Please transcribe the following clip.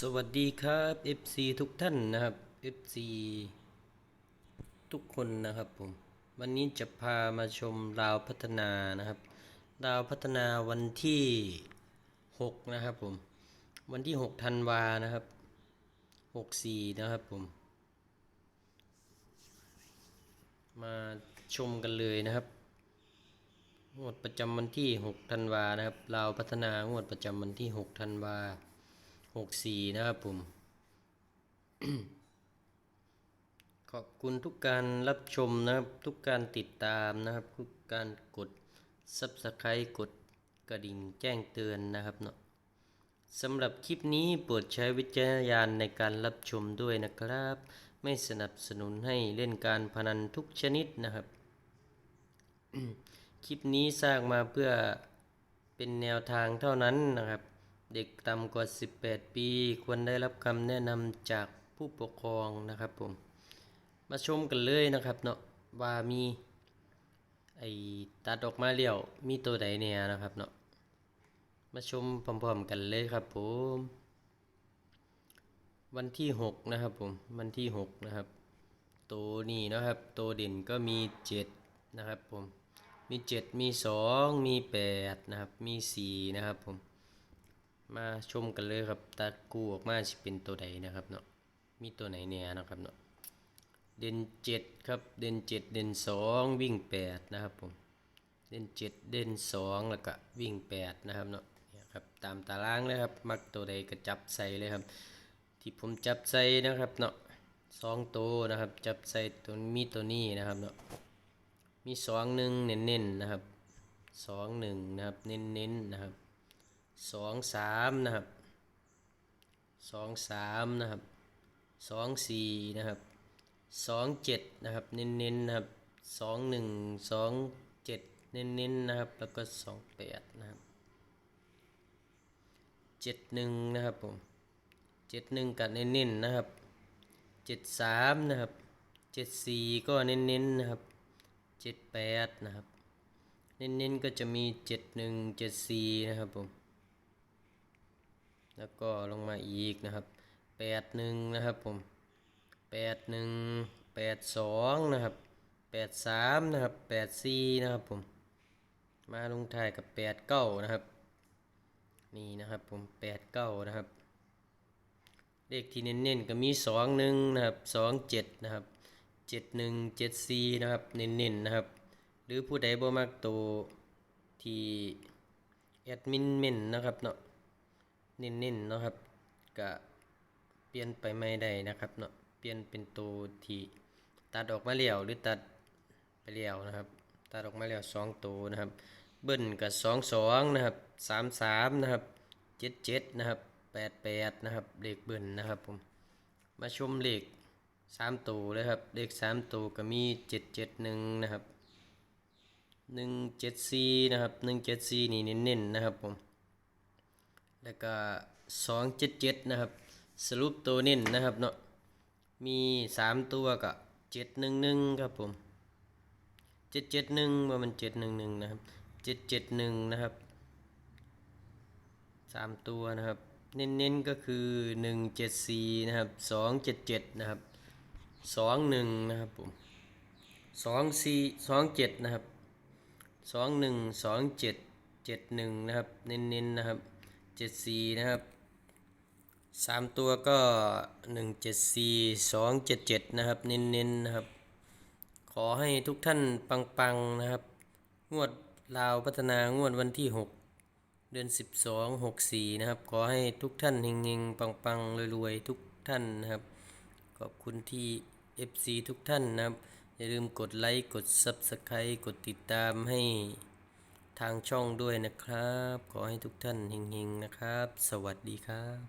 สวัสดีครับ FC ทุกท่านนะครับ FC ทุกคนนะครับผม วันนี้จะพามาชมราวพัฒนานะครับ ราวพัฒนาวันที่ 6 นะครับผม วันที่ 6 ธันวานะครับ 64 นะครับผม มาชมกันเลยนะครับงวดประจำวันที่ 6 ธันวานะครับ ราวพัฒนางวดประจำวันที่ 6 ธันวา 64นะครับผม ขอบคุณทุกการรับชมนะครับ ทุกการติดตามนะครับ ทุกการกด Subscribe กดกระดิ่งแจ้งเตือนนะครับเนาะสำหรับคลิปนี้โปรดใช้วิจารณญาณในการรับชมด้วยนะครับ ไม่สนับสนุนให้เล่นการพนันทุกชนิดนะครับ คลิปนี้สร้างมาเพื่อเป็นแนวทางเท่านั้นนะครับ เด็กต่ำกว่า 18 ปี ควรได้รับคำแนะนำจากผู้ปกครองนะครับผม มาชมกันเลยนะครับเนาะว่ามีไอ้ตัดออกมาเลี้ยวมีตัวใดเนี่ยนะครับเนาะมาชมพร้อมๆกันเลยครับผม วันที่ 6 นะครับผม วันที่ 6 นะครับ ตัวนี้นะครับตัวเด่นก็มี 7 นะครับผม มี 7 มี 2 มี 8 นะครับ มี 4 นะครับผม มาชมกันเลยครับตากูออกมาจะเป็นตัวใดนะครับเนาะมีตัวไหนเนี่ยนะครับเนาะเด่นเจ็ดครับเด่นเจ็ดเด่นสองวิ่งแปดนะครับผมเด่นเจ็ดเด่นสองแล้วก็วิ่งแปดนะครับเนาะเนี่ยครับตามตารางเลยครับมักตัวใดก็จับใส่เลยครับ ที่ผมจับใส่นะครับเนาะสองตัวนะครับจับใส่ตัวมีตัวนี้นะครับเนาะมีสองหนึ่งเน้นๆนะครับสองหนึ่งนะครับเน้นๆนะครับ สองสามนะครับสองสามนะครับสองสี่นะครับสองเจ็ดนะครับเน้นๆนะครับสองหนึ่งสองเจ็ดเน้นๆนะครับแล้วก็สองแปดนะครับเจ็ดหนึ่งนะครับผมเจ็ดหนึ่งกับเน้นๆนะครับเจ็ดสามนะครับเจ็ดสี่ก็เน้นๆนะครับเจ็ดแปดนะครับ เน้นๆก็จะมีเจ็ดหนึ่งเจ็ดสี่นะครับผม แล้วก็ลงมาอีกนะครับแปดหนึ่งนะครับผมแปดหนึ่งแปดสองนะครับแปดสามนะครับแปดสี่นะครับผมมาลงท้ายกับแปดเก้านะครับนี่นะครับผมแปดเก้านะครับเลขที่เน้นๆก็มีสองหนึ่งนะครับสองเจ็ดนะครับเจ็ดหนึ่งเจ็ดสี่นะครับเน้นๆนะครับ หรือผู้ใดบ่มักตัวที่แอดมินเม่นนะครับเนาะ เน้นๆเนาะครับก็เปลี่ยนไปไม่ได้นะครับเนาะเปลี่ยนเป็นตัวที่ตัดออกมาแล้วหรือตัดไปแล้วนะครับตัดออกมาแล้วสองตัวนะครับ เบิ้ลกับสองสองนะครับสามสามนะครับเจ็ดเจ็ดนะครับแปดแปดนะครับเลขเบิ้ลนะครับผมมาชมเลขสามตัวเลยครับเลขสามตัวก็มีเจ็ดเจ็ดหนึ่งนะครับหนึ่งเจ็ดสี่นะครับหนึ่งเจ็ดสี่นี่เน้นๆนะครับผม แล้วก็สองเจ็ดเจ็ดนะครับ สรุปตัวเน้นนะครับเนาะมีสามตัวก็เจ็ดหนึ่งหนึ่งครับผมเจ็ดเจ็ดหนึ่งว่ามันเจ็ดหนึ่งหนึ่งนะครับเจ็ดเจ็ดหนึ่งนะครับสามตัวนะครับ เน้นๆก็คือหนึ่งเจ็ดสี่นะครับสองเจ็ดเจ็ดนะครับสองหนึ่งนะครับผมสองสี่สองเจ็ดนะครับสองหนึ่งสองเจ็ดเจ็ดหนึ่งนะครับ เน้นๆนะครับ เจ็ดสี่นะครับสามตัวก็หนึ่งเจ็ดสี่สองเจ็ดเจ็ดนะครับ เน้นๆนะครับ ขอให้ทุกท่านปังๆนะครับ งวดลาวพัฒนางวดวันที่หกเดือนสิบสองหกสี่นะครับ ขอให้ทุกท่านเฮงๆ ปังๆรวยๆ ทุกท่านนะครับ ขอบคุณที่ FC ทุกท่านนะครับ อย่าลืมกดไลค์ กด Subscribe กดติดตามให้ ทางช่องด้วยนะครับ ขอให้ทุกท่านเฮงๆนะครับ สวัสดีครับ